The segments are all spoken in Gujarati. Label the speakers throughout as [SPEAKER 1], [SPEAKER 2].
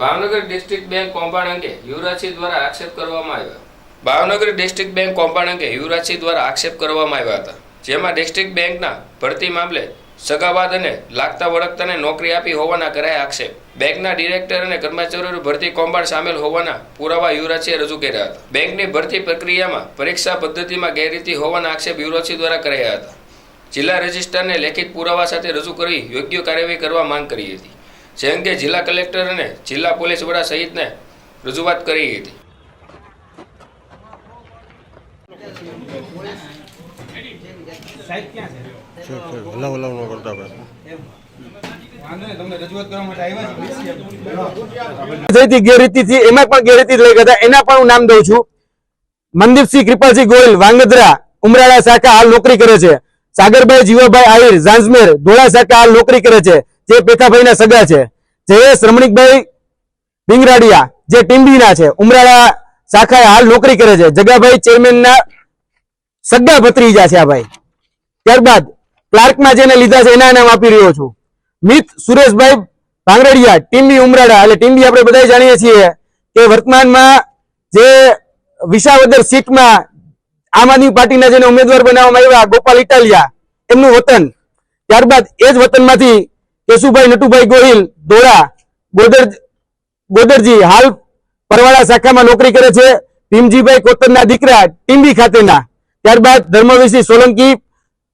[SPEAKER 1] ભાવનગર ડિસ્ટ્રિક્ટ બેંક કૌભાંડ અંગે યુવરાજસિંહ દ્વારા આક્ષેપ કરવામાં આવ્યા. ભાવનગર ડિસ્ટ્રિક્ટ બેંક કૌભાંડ અંગે યુવરાજસિંહ દ્વારા આક્ષેપ કરવામાં આવ્યા હતા. જેમાં ડિસ્ટ્રિક્ટ બેંકના ભરતી મામલે સગાવાદ અને લાગતા વળગતાને નોકરી આપી હોવાના કરાયા આક્ષેપ. બેંકના ડિરેક્ટર અને કર્મચારીઓની ભરતી કૌભાંડ સામેલ હોવાના પુરાવા યુવરાજસિંહે રજૂ કર્યા હતા. બેંકની ભરતી પ્રક્રિયામાં પરીક્ષા પદ્ધતિમાં ગેરરીતિ હોવાના આક્ષેપ યુવરાજસિંહ દ્વારા કરાયા હતા. જિલ્લા રજિસ્ટ્રારને લેખિત પુરાવા સાથે રજૂ કરી યોગ્ય કાર્યવાહી કરવા માંગ કરી હતી. જે અંગે જિલ્લા કલેક્ટર અને જિલ્લા પોલીસ વડા સહિતને રજૂઆત કરી હતી.
[SPEAKER 2] ગેરરીતિથી એમાં પણ ગેરરીતિ લઈ ગયા હતા. એના પણ હું નામ દઉં છું. મનદીપસિંહ કૃપાલસિંહ ગોયલ વાંગદરા ઉમરાળા શાખા હાલ નોકરી કરે છે. સાગરભાઈ જીવાભાઈ આહિર ઝાંઝમેર ધોળા શાખા હાલ નોકરી કરે છે. જે પેથાભાઈના સગા છે. જયેશ, રમણીકભાઈ ભીંગરાડિયા જે ટીમ્બીના છે. ઉમરાળા શાખાએ હાલ નોકરી કરે છે. જગાભાઈ ચેરમેનના સગા ભત્રીજા છે આ ભાઈ. ત્યારબાદ ક્લાર્કમાં જેને લીધા છે, એના નામ આપી રહ્યો છું. મિત સુરેશભાઈ ભાંગરડિયા ટીમ્બી ઉમરાળા. એટલે ટીમ્બી આપણે બધા જાણીએ છીએ કે વર્તમાનમાં જે વિસાવદર સીટમાં આમ આદમી પાર્ટીના જેને ઉમેદવાર બનાવવામાં આવ્યા, ગોપાલ ઇટાલિયા, એમનું વતન. ત્યારબાદ એ જ વતનમાંથી કેશુભાઈ નટુભાઈ ગોહિલ દોડા ગોદર, ગોદરજી, હાલ પરવાળા શાખામાં નોકરી કરે છે. ભીમજીભાઈ કોતરના દીકરા ટીમ્બી ખાતેના. ત્યારબાદ ધર્મવીરસિંહ સોલંકી,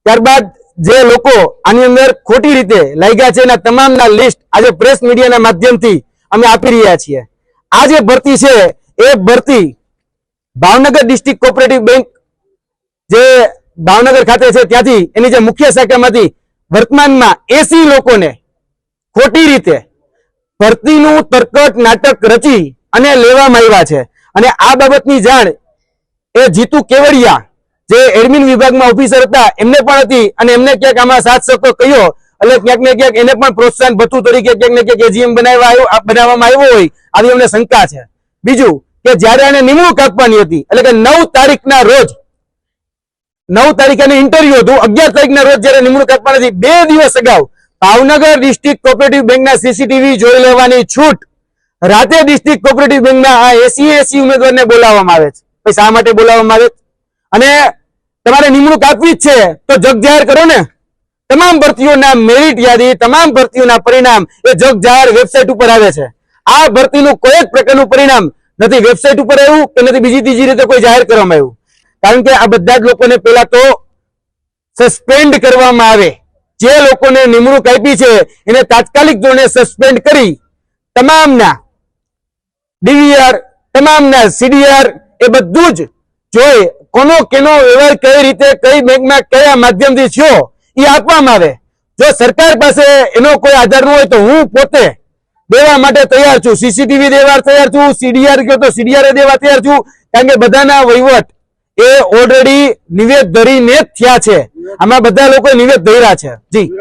[SPEAKER 2] ત્યારબાદ જે લોકો આની અંદર ખોટી રીતે લાગ્યા છે એના તમામના લિસ્ટ આજે પ્રેસ મીડિયાના માધ્યમથી અમે આપી રહ્યા છીએ. આ જે ભરતી છે, એ ભરતી ભાવનગર ડિસ્ટ્રિક્ટ કોઓપરેટિવ બેંક જે ભાવનગર ખાતે છે ત્યાંથી એની જે મુખ્ય શાખામાંથી વર્તમાનમાં એસી લોકોને ખોટી રીતે ભરતીનું તરકટ નાટક રચી અને લેવામાં આવ્યા છે. અને આ બાબતની જાણ એ જીતુ કેવડિયા, જે એડમિન વિભાગમાં ઓફિસર હતા, એમને પણ હતી અને એમને ક્યાંક આમાં સાથ સહકાર કહ્યો એટલે ક્યાંક ને ક્યાંક એને પણ પ્રોત્સાહન ભથ્થું તરીકે ક્યાંક ને ક્યાંક એજીએમ બનાવવા બનાવવામાં આવ્યો હોય, આવી અમને શંકા છે. બીજું કે જ્યારે એને નિમણૂક આપવાની હતી, એટલે કે નવ તારીખના રોજ, નવ તારીખે ઇન્ટરવ્યુ હતું, અગિયાર તારીખના રોજ જ્યારે નિમણૂક આપવાની હતી, બે દિવસ અગાઉ ભાવનગર ડિસ્ટ્રિક્ટ કોઓપરેટિવ બેંકના સીસીટીવી જોઈ લેવાની છૂટ. રાતે ડિસ્ટ્રિક્ટ કોઓપરેટિવ બેંકના આ એસી એસી ઉમેદવારને બોલાવવામાં આવે છે. ભાઈ, શા માટે બોલાવવામાં આવે અને તમારે નિમણૂક આપવી જ છે, તો જગ જાહેર કરો ને. તમામ ભરતીઓના મેરિટ યાદી, તમામ ભરતીઓના પરિણામ એ જગ જાહેર વેબસાઇટ ઉપર આવે છે. આ ભરતીનું કોઈ જ પ્રકારનું પરિણામ નથી વેબસાઇટ ઉપર આવ્યું કે નથી બીજી ત્રીજી રીતે કોઈ જાહેર કરવામાં આવ્યું. કારણ કે આ બધા જ લોકોને પહેલા તો સસ્પેન્ડ કરવામાં આવે. જે લોકોને નિમણૂક આપી છે, એને તાત્કાલિક ધોરણે સસ્પેન્ડ કરી તમામના ડીવીઆર તમામના સીડીઆર એ બધું જ જોઈ કોનો કેનો વ્યવહાર કઈ રીતે, કઈ બેંકમાં કયા માધ્યમથી થયો, એ આપવામાં આવે. જો સરકાર પાસે એનો કોઈ આધાર ન હોય તો હું પોતે દેવા માટે તૈયાર છું. સીસીટીવી દેવા તૈયાર છું સીડીઆર ગયો તો સીડીઆર દેવા તૈયાર છું. કારણ કે બધાના વહીવટ એ ઓલરેડી નિવેદ ધરીને જ થયા છે. આમાં બધા લોકો નિવેદ ધર્યા છે. જી.